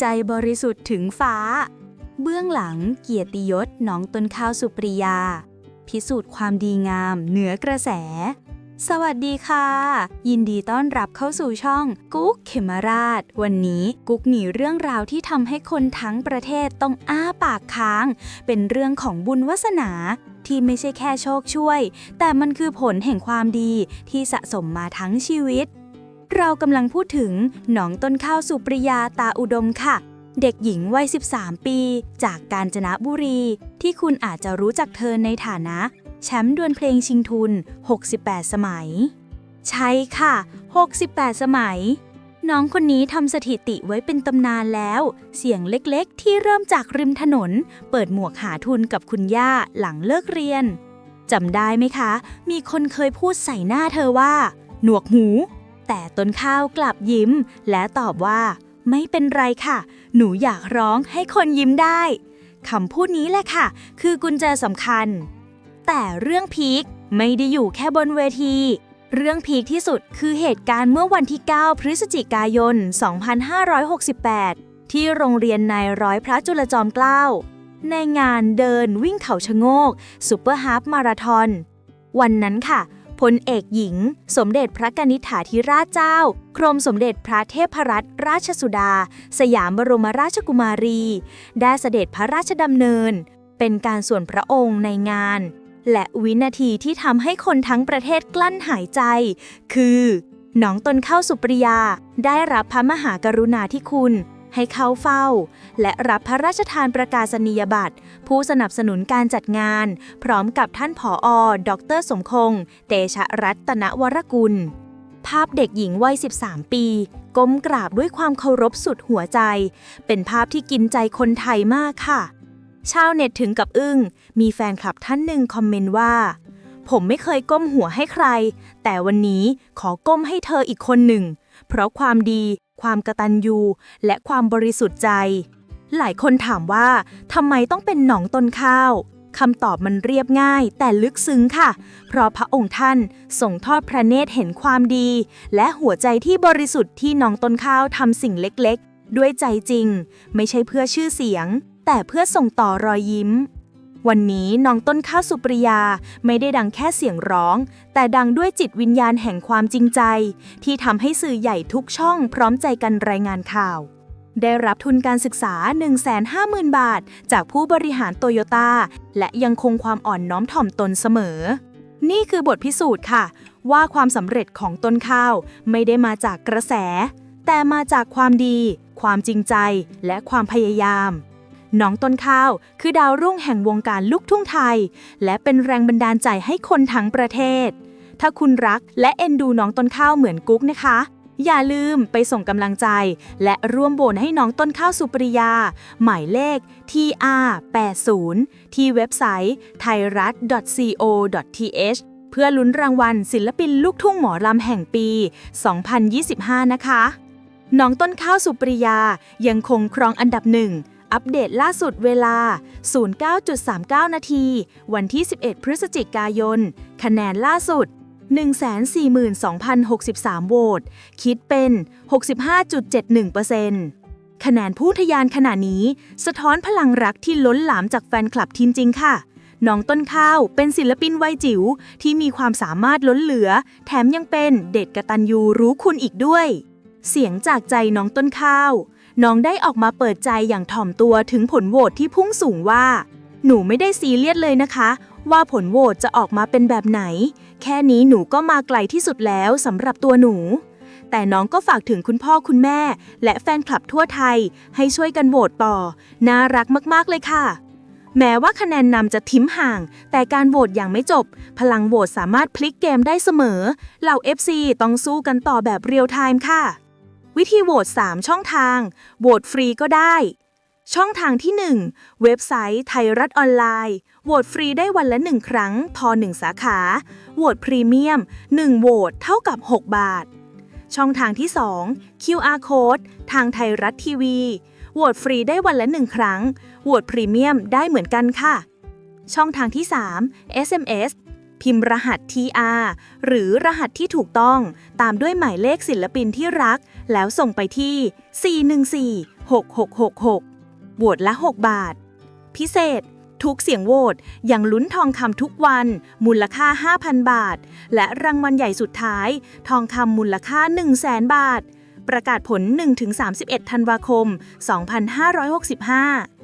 ใจบริสุทธิ์ถึงฟ้า เบื้องหลังเกียรติยศน้องต้นข้าวสุปริยา พิสูจน์ความดีงามเหนือกระแส สวัสดีค่ะ ยินดีต้อนรับเข้าสู่ช่อง กุ๊กเขมราช วันนี้กุ๊กมีเรื่องราวที่ทำให้คนทั้งประเทศต้องอ้าปากค้าง เป็นเรื่องของบุญวาสนาที่ไม่ใช่แค่โชคช่วย แต่มันคือผลแห่งความดีที่สะสมมาทั้งชีวิต เรากำลังพูดถึงหนองต้นข้าวสุปริยาตาอุดมค่ะ เด็กหญิงวัย 13 ปี จากกาญจนบุรี ที่คุณอาจจะรู้จักเธอในฐานะ แชมป์ดวลเพลงชิงทุน 68 สมัย ใช่ค่ะ 68 สมัย น้องคนนี้ทำสถิติไว้เป็นตำนานแล้ว เสียงเล็กๆ ที่เริ่มจากริมถนน เปิดหมวกหาทุนกับคุณย่าหลังเลิกเรียนจำได้ไหมคะ มีคนเคยพูดใส่หน้าเธอว่า หนวกหู แต่ต้นข้าวกลับยิ้ม และตอบว่า ไม่เป็นไรค่ะ หนูอยากร้องให้คนยิ้มได้คำพูดนี้แหละค่ะ คือกุญแจสำคัญ แต่เรื่องพีคไม่ได้อยู่แค่บนเวที เรื่องพีคที่สุดคือเหตุการณ์เมื่อวันที่ 9 พฤศจิกายน 2568 ที่โรงเรียนนายร้อยพระจุลจอมเกล้า ในงานเดินวิ่งเขาชะโงกซูเปอร์ฮาฟมาราทอน วันนั้นค่ะ พลเอกหญิง สมเด็จพระกนิษฐาธิราชเจ้า กรมสมเด็จพระเทพรัตนราชสุดา สยามบรมราชกุมารี ได้เสด็จพระราชดำเนิน เป็นการส่วนพระองค์ในงาน และวินาทีที่ทำให้คนทั้งประเทศกลั้นหายใจ คือน้องตนเข้าสุปริยา ได้รับพระมหากรุณาธิคุณ ให้เข้าเฝ้า และรับพระราชทานประกาศนียบัตร ผู้สนับสนุนการจัดงาน พร้อมกับท่านผออดรสมคง เตชะรัตนวรกุล ภาพเด็กหญิงวัย 13 ปีก้มกราบด้วยความเคารพสุดหัวใจ เป็นภาพที่กินใจคนไทยมากค่ะ ชาวเน็ตถึงกับอึ้ง มีแฟนคลับท่านหนึ่งคอมเมนต์ว่า ผมไม่เคยก้มหัวให้ใคร แต่วันนี้ขอก้มให้เธออีกคนหนึ่ง เพราะความดี ความกระตัญญูและความบริสุทธิ์ใจ หลายคนถามว่าทำไมต้องเป็นหนองต้นข้าวคำตอบมันเรียบง่ายแต่ลึกซึ้งค่ะ เพราะพระองค์ท่านส่งทอดพระเนตรเห็นความดี และหัวใจที่บริสุทธิ์ที่น้องต้นข้าวทำสิ่งเล็กๆ ด้วยใจจริง ไม่ใช่เพื่อชื่อเสียง แต่เพื่อส่งต่อรอยยิ้ม วันนี้น้องต้นข้าวสุปริยาไม่ได้ดังแค่เสียงร้อง แต่ดังด้วยจิตวิญญาณแห่งความจริงใจ ที่ทำให้สื่อใหญ่ทุกช่องพร้อมใจกันรายงานข่าว ได้รับทุนการศึกษา 150,000 บาท จากผู้บริหารโตโยต้าและยังคงความอ่อนน้อมถ่อมตนเสมอ นี่คือบทพิสูจน์ค่ะ ว่าความสำเร็จของต้นข้าวไม่ได้มาจากกระแส แต่มาจากความดี ความจริงใจและความพยายาม น้องต้นข้าว คือดาวรุ่งแห่งวงการลูกทุ่งไทย และเป็นแรงบันดาลใจให้คนทั้งประเทศ ถ้าคุณรักและเอ็นดูน้องต้นข้าวเหมือนกุ๊กนะคะ อย่าลืมไปส่งกำลังใจ และร่วมโบนให้น้องต้นข้าวสุปริยา หมายเลข TR80 ที่เว็บไซต์ไทยรัฐ .co.th เพื่อลุ้นรางวัลศิลปินลูกทุ่งหมอลำแห่งปี 2025 นะคะ น้องต้นข้าวสุปริยายังคงครองอันดับหนึ่ง อัปเดตล่าสุดเวลา 09.39 นาที วันที่ 11 พฤศจิกายน คะแนนล่าสุด 142,063 โหวต คิดเป็น 65.71%คะแนนผู้ทะยานขณะนี้ สะท้อนพลังรักที่ล้นหลามจากแฟนคลับทีมจริงค่ะ น้องต้นข้าวเป็นศิลปินวัยจิ๋วที่มีความสามารถล้นเหลือ แถมยังเป็นเด็กกตัญญูรู้คุณอีกด้วย เสียงจากใจน้องต้นข้าว น้องได้ออกมาเปิดใจอย่างถ่อมตัวถึงผลโหวตที่พุ่งสูงว่า หนูไม่ได้ซีเรียสเลยนะคะ ว่าผลโหวตจะออกมาเป็นแบบไหน แค่นี้หนูก็มาไกลที่สุดแล้วสำหรับตัวหนู แต่น้องก็ฝากถึงคุณพ่อคุณแม่ และแฟนคลับทั่วไทย ให้ช่วยกันโหวตต่อ น่ารักมากๆเลยค่ะ แม้ว่าคะแนนนำจะทิ้มห่าง แต่การโหวตอย่างไม่จบ พลังโหวตสามารถพลิกเกมได้เสมอ เหล่า FC ต้องสู้กันต่อแบบเรียลไทม์ค่ะ วิธีโหวต3 ช่องทาง โหวตฟรีก็ได้ ช่องทางที่ 1 เว็บไซต์ไทยรัฐออนไลน์ โหวตฟรีได้วันละ 1 ครั้ง พอ 1 สาขา โหวตพรีเมียม 1 โหวตเท่ากับ 6 บาท ช่องทางที่ 2 QR code ทางไทยรัฐทีวี โหวตฟรีได้วันละ 1 ครั้ง โหวตพรีเมียมได้เหมือนกันค่ะ ช่องทางที่ 3 SMS พิมพ์รหัส TR หรือรหัสที่ถูกต้องตามด้วยหมายเลขศิลปินที่รัก แล้วส่งไปที่ 414-6666โหวตละ 6 บาท พิเศษ ทุกเสียงโหวตยังลุ้นทองคำทุกวัน มูลค่า 5,000 บาท และรางวัลใหญ่สุดท้าย ทองคำมูลค่า 100,000 บาท ประกาศผล 1-31 ธันวาคม 2565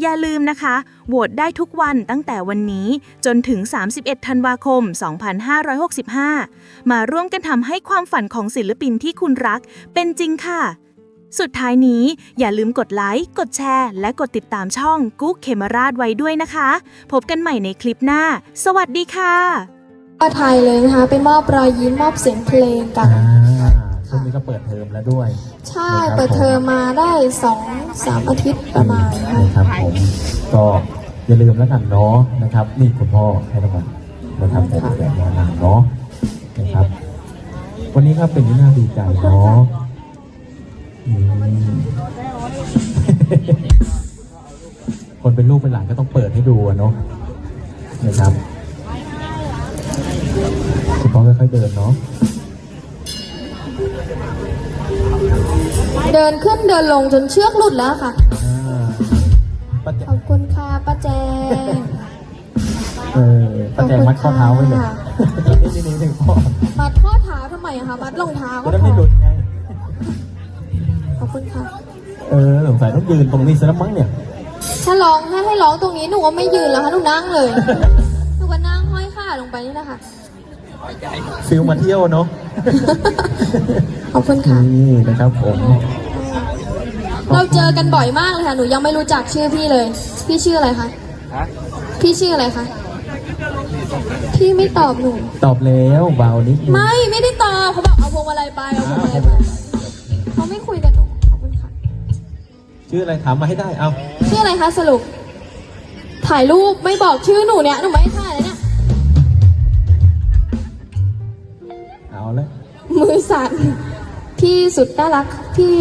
อย่าลืมนะคะ โหวตได้ทุกวันตั้งแต่วันนี้จนถึง 31 ธันวาคม 2565 มาร่วมกันทำให้ความฝันของศิลปินที่คุณรักเป็นจริงค่ะ สุดท้ายนี้อย่าลืมกดไลค์ กดแชร์ และกดติดตามช่องกุ๊กเคมราชไว้ด้วยนะคะ พบกันใหม่ในคลิปหน้า สวัสดีค่ะก็ไทยเลยนะคะ ไปมอบรอยยิ้มมอบเสียงเพลงกัน นี้ก็เปิดเทอมแล้วด้วยใช่เปิดเทอมมาได้สองสามอาทิตย์ประมาณนะคะนะครับผมก็อย่าลืมแล้วกันเนาะนะครับ นี่คุณพ่อให้รางวัลนะครับผมแบบแนะนำเนาะนะครับ วันนี้ครับเป็นที่น่าดีใจเนาะอืม คนเป็นลูกเป็นหลานก็ต้องเปิดให้ดูอะเนาะนะครับคุณพ่อค่อยๆเดินเนาะ เดินขึ้นเดินลงจนเชือกหลุดแล้วค่ะอ่าป้าแจขอบคุณค่ะป้าแจงเออป้าแจงมัดข้อเท้าไว้เลยค่ะนี่นี่นี่หนึ่งข้อมัดข้อเท้าทำไมอะคะมัดรองเท้าจะก็ได้พไม่อหลุดไง ขอบคุณค่ะ เออสงสัยต้องยืนตรงนี้ซะแล้วมั้งเนี่ย ถ้าร้องถ้าให้ร้องตรงนี้หนูก็ไม่ยืนแล้วค่ะหนูนั่งเลยหนูก็นั่งห้อยขาลงไปนี่แหละค่ะ ฟิลมาเที่ยวเนาะ ขอบคุณค่ะ นี่นะครับผม เราเจอกันบ่อยมากเลยค่ะ หนูยังไม่รู้จักชื่อพี่เลย พี่ชื่ออะไรคะ พี่ชื่ออะไรคะ พี่ไม่ตอบหนู ตอบแล้วเบานิดนึง ไม่ ไม่ได้ตอบเขาบอกเอาพวงมาลัยไป เอาพวงมาลัยไป เขาไม่คุยกับหนูขอบคุณค่ะ ชื่ออะไรถามมาให้ได้ เอาชื่ออะไรคะสรุป ถ่ายรูปไม่บอกชื่อหนูเนี่ย หนูไม่ให้ถ่ายเลยเนี่ย เอาเลยมือสั่น พี่สุดน่ารักพี่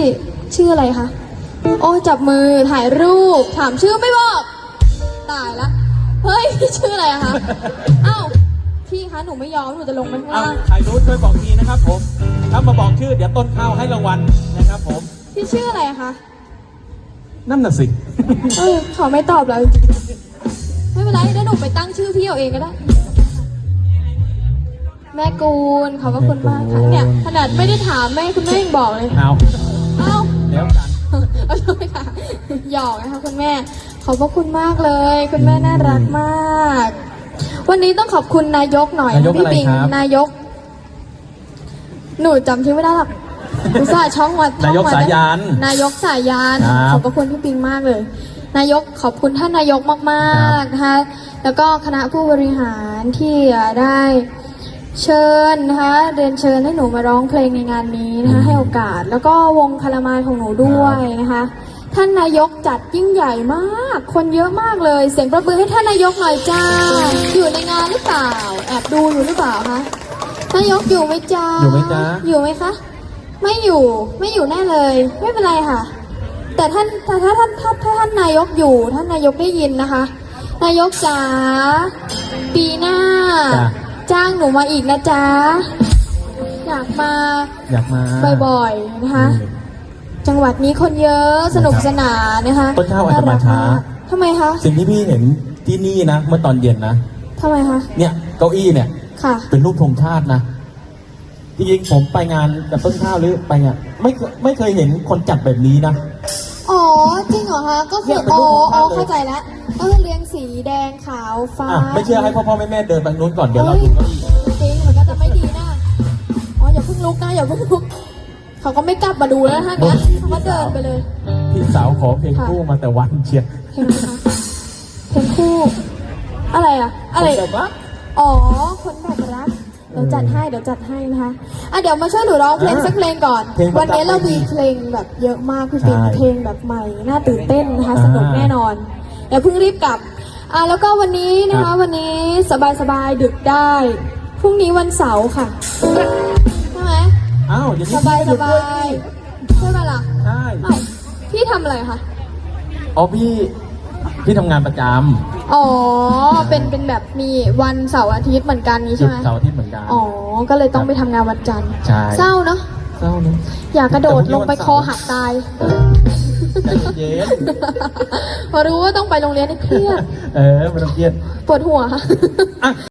ชื่ออะไรคะ โอ้จับมือถ่ายรูป ถามชื่อไม่บอก ตายละ เฮ้ย พี่ชื่ออะไรอะคะ เอ้า พี่คะ หนูไม่ยอม หนูจะลงไปข้างเอาล่าง ใครรู้ช่วยบอกทีนะครับผม ถ้ามาบอกชื่อเดี๋ยวต้นข้าวให้รางวัลนะครับผม พี่ชื่ออะไรอะคะ นั่นน่ะสิ เออเขาไม่ตอบเราจริงๆไม่เป็นไรเดี๋ยวหนูไปตั้งชื่อพี่เอาเองก็ได้ แม่กูลขอบพระคุณมากค่ะเนี่ยขนาดไม่ได้ถามแม่คุณแม่ยังบอกเลยเอาเอ้าแล้วกันเอาเลยค่ะหยอกนะคะคุณแม่ ขอบพระคุณมากเลย คุณแม่น่ารักมาก วันนี้ต้องขอบคุณนายกหน่อยนายกพี่อะไรปิงครับนายก หนูจำชื่อไม่ได้หรอกอุตส่าห์ช่องวัดนายกสายันนายกสายันครับขอบพระคุณพี่ปิงมากเลย นายกขอบคุณท่านนายกมากๆนะคะแล้วก็คณะผู้บริหารที่ได้ เชิญนะคะเรียนเชิญให้หนูมาร้องเพลงในงานนี้นะคะให้โอกาส แล้วก็วงคารามายของหนูด้วยนะคะ ท่านนายกจัดยิ่งใหญ่มาก คนเยอะมากเลย เสียงประมือให้ท่านนายกหน่อยจ้า อยู่ในงานหรือเปล่า แอบดูอยู่หรือเปล่าคะนายกอยู่ไหมจ้าอยู่ไหมจ๊ะอยู่ไหมคะไม่อยู่ไม่อยู่แน่เลย ไม่เป็นไรค่ะ แต่ท่านแต่ถ้าท่านถ้าถ้าท่านนายกอยู่ ท่านนายกได้ยินนะคะ นายกจ๋าปีหน้า จ้ะจ้างหนูมาอีกนะจ๊ะ อยากมาอยากมาบ่อยๆนะคะ จังหวัดนี้คนเยอะสนุกสนานนะคะต้นข้าวอาจจะมาช้าทำไมคะ สิ่งที่พี่เห็นที่นี่นะ เมื่อตอนเย็นนะทำไมคะ เนี่ยเก้าอี้เนี่ยค่ะเป็นรูปธงชาตินะจริงๆผมไปงานกับต้นข้าวหรือไปอะไม่เคยไม่เคยเห็นคนจัดแบบนี้นะ อ๋อ จริงเหรอคะ ก็คืเนี่อยเป็นอ๋อรูปของอ๋อท่านเลยเข้าใจแล้ว ก็คือเรียงสีแดงขาวฟ้าอะไม่เชื่อให้พ่อพ่อแม่แม่เดินไปนู้นก่อนเดี๋ยวเราดูเก้าอี้จริงเหมือนกันจะไม่ดีนะอ๋ออย่าเพิ่งลุกนะอย่าเพิ่งลุกเขาก็ไม่กลับมาดูแล้วท่านนะเขาก็เดินไปเลยพี่สาวขอเพลงคู่มาแต่วันเชียร์เห็นไหมคะเพลงคู่ อะไรอะอะไรแบบว่าอ๋อคนแบบรักเดี๋ยวจัดให้เดี๋ยวจัดให้นะคะอะเดี๋ยวมาช่วยหนูร้องเพลงอะสักเพลงก่อนเพลงประจำวันนี้เรามีเพลงแบบเยอะมากพี่ปิ๊กใช่เพลงแบบใหม่น่าตื่นเต้นนะคะอ่าสนุกแน่นอน อย่าเพิ่งรีบกลับอ่าแล้วก็วันนี้นะคะวันนี้สบายสบายดึกได้พรุ่งนี้วันเสาร์ค่ะใช่ไหมอ้าวสบายสบายใช่ไหมล่ะใช่พี่ทำอะไรคะอ๋อพี่พี่ทำงานประจอ๋อเป็นเป็นแบบมีวันเสาร์อาทิตย์เหมือนกันนี้ใช่ไหมเสาร์อาทิตย์เหมือนกัน อ๋อก็เลยต้องไปทำงานวันจันทร์ใช่ เศร้าเนาะ เศร้าเนอะอยากกระโดดลงไปคอหักตาย พอรู้ว่าต้องไปโรงเรียนนี่เครียด เออไม่ต้องเครียด ปวดหัว อะ